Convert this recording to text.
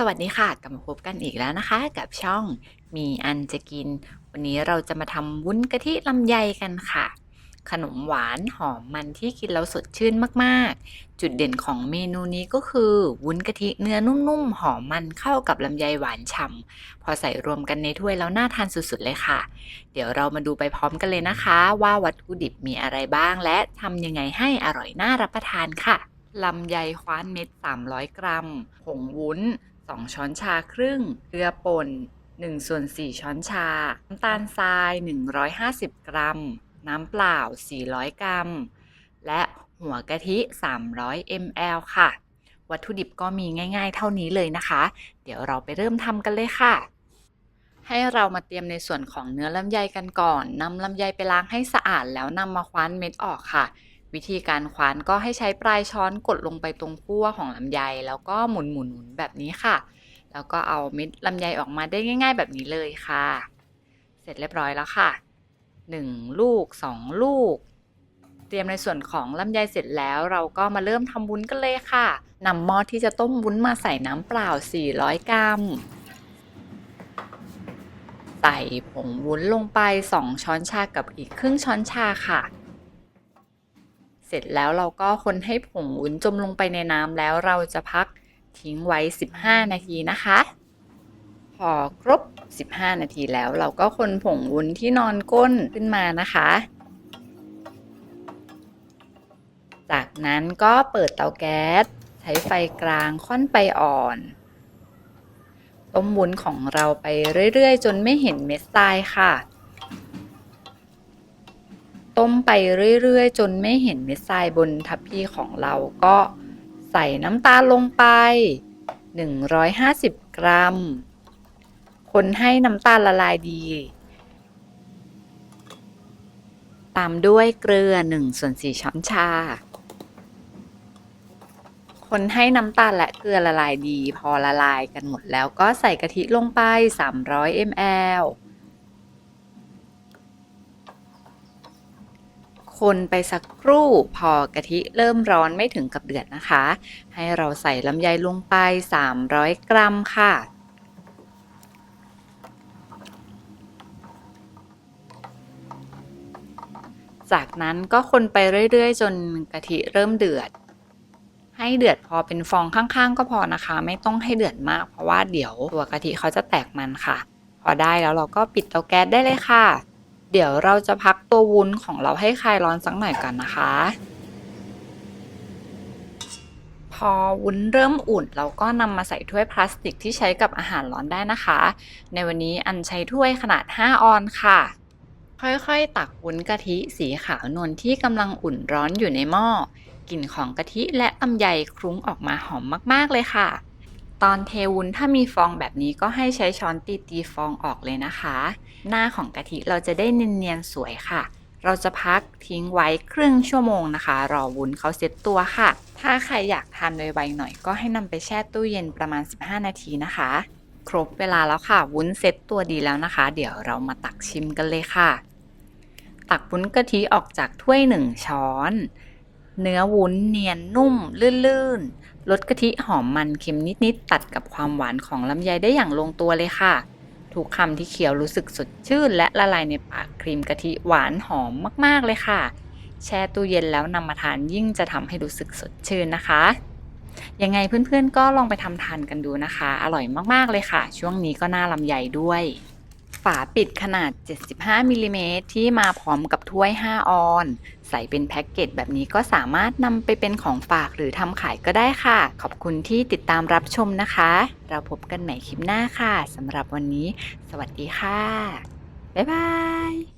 สวัสดีค่ะ กลับมาพบกันอีกแล้วนะคะ กับช่องมีอันจะกิน วันนี้เราจะมาทำวุ้นกะทิลำไยกันค่ะ ขนมหวานหอมมันที่กินแล้วสดชื่นมากๆ จุดเด่นของเมนูนี้ก็คือวุ้นกะทิเนื้อนุ่มๆ หอมมันเข้ากับลำไยหวานฉ่ำพอใส่รวมกันในถ้วยแล้วน่าทานสุดๆเลยค่ะ เดี๋ยวเรามาดูไปพร้อมกันเลยนะคะ ว่าวัตถุดิบมีอะไรบ้าง และทำยังไงให้อร่อยน่ารับประทานค่ะลำไยคว้านเม็ด 300 กรัม ผงวุ้น 2 ช้อนชาครึ่ง เกลือป่น1ส่วน4ช้อนชา น้ำตาลทราย 150 กรัม น้ำเปล่า 400 กรัม และหัวกะทิ 300 ml ค่ะ วัตถุดิบก็มีง่าย ๆ เท่านี้เลยนะคะ เดี๋ยวเราไปเริ่มทำกันเลยค่ะ ให้เรามาเตรียมในส่วนของเนื้อลำไยกันก่อนนำลำไยไปล้างให้สะอาดแล้วนำมาคว้านเม็ดออกค่ะ วิธีการคว้านก็ให้ใช้ปลายช้อนกดลงไปตรงขั้วของลำไย แล้วก็หมุนหมุนหมุนแบบนี้ค่ะ แล้วก็เอาเม็ดลำไยออกมาได้ง่าย ๆ แบบนี้เลยค่ะ เสร็จเรียบร้อยแล้วค่ะ 1 ลูก 2 ลูก เตรียมในส่วนของลำไยเสร็จแล้วเราก็มาเริ่มทำวุ้นกันเลยค่ะนำหม้อที่จะต้มวุ้นมาใส่น้ำเปล่า 400 กรัมใส่ผงวุ้นลงไป 2 ช้อนชากับอีกครึ่งช้อนชาค่ะ เสร็จแล้วเราก็คนให้ผงวุ้นจมลงไปในน้ำแล้วเราจะพักทิ้งไว้ 15 นาทีนะคะ พอครบ 15 นาทีแล้วเราก็คนผงวุ้นที่นอนก้นขึ้นมานะคะ จากนั้นก็เปิดเตาแก๊ส ใช้ไฟกลางค่อนไปอ่อนต้มวุ้นของเราไปเรื่อย ๆ จนไม่เห็นเม็ดทรายค่ะ ไปเรื่อยๆ จนไม่เห็นเม็ดทรายบนทัพพีของเราก็ใส่น้ำตาลลงไป 150 กรัม คนให้น้ำตาลละลายดี ตามด้วยเกลือ1ส่วน4ช้อนชา คนให้น้ำตาลและเกลือละลายดี พอละลายกันหมดแล้วก็ใส่กะทิลงไป 300 ml คนไปสักครู่พอกะทิเริ่มร้อนไม่ถึงกับเดือดนะคะ ให้เราใส่ลำไยลงไป 300 กรัมค่ะ จากนั้นก็คนไปเรื่อยๆ จนกะทิเริ่มเดือด ให้เดือดพอเป็นฟองข้างๆ ก็พอนะคะ ไม่ต้องให้เดือดมาก เพราะว่าเดี๋ยวตัวกะทิเขาจะแตกมันค่ะ พอได้แล้วเราก็ปิดเตาแก๊สได้เลยค่ะ เดี๋ยวเราจะพักตัววุ้นของเราให้คลายร้อนสักหน่อยก่อนนะคะ พอวุ้นเริ่มอุ่น เราก็นำมาใส่ถ้วยพลาสติกที่ใช้กับอาหารร้อนได้นะคะ ในวันนี้อันใช้ถ้วยขนาด 5 ออนค่ะ ค่อยๆ ตักวุ้นกะทิสีขาวนวลที่กำลังอุ่นร้อนอยู่ในหม้อกลิ่นของกะทิและลำไยคลุ้งออกมาหอมมากๆเลยค่ะ ตอนเทวุ้นถ้ามีฟองแบบนี้ก็ให้ใช้ช้อนตีตีฟองออกเลยนะคะ หน้าของกะทิเราจะได้เนียนๆสวยค่ะ เราจะพักทิ้งไว้ครึ่งชั่วโมงนะคะ รอวุ้นเขาเซ็ตตัวค่ะ ถ้าใครอยากทานไวๆหน่อยก็ให้นำไปแช่ตู้เย็นประมาณ 15 นาทีนะคะ ครบเวลาแล้วค่ะ วุ้นเซ็ตตัวดีแล้วนะคะ เดี๋ยวเรามาตักชิมกันเลยค่ะ ตักวุ้นกะทิออกจากถ้วยหนึ่งช้อน เนื้อวุ้นเนียนนุ่ม ลื่นๆรสกะทิหอมมันเค็มนิดๆตัดกับความหวานของลำไยได้อย่างลงตัวเลยค่ะ ทุกคำที่เคี้ยวรู้สึกสดชื่น และละลายในปากครีมกะทิหวานหอมมากๆเลยค่ะ แช่ตู้เย็นแล้วนำมาทานยิ่งจะทำให้รู้สึกสดชื่นนะคะยังไงเพื่อนๆก็ลองไปทำทานกันดูนะคะ อร่อยมากๆเลยค่ะ ช่วงนี้ก็น่าลำไยด้วย ฝาปิดขนาด 75 มิลลิเมตรที่มาพร้อมกับถ้วย 5 ออน ใส่เป็นแพ็กเกจแบบนี้ก็สามารถนำไปเป็นของฝากหรือทำขายก็ได้ค่ะ ขอบคุณที่ติดตามรับชมนะคะ เราพบกันใหม่คลิปหน้าค่ะสำหรับวันนี้ สวัสดีค่ะ บ๊ายบาย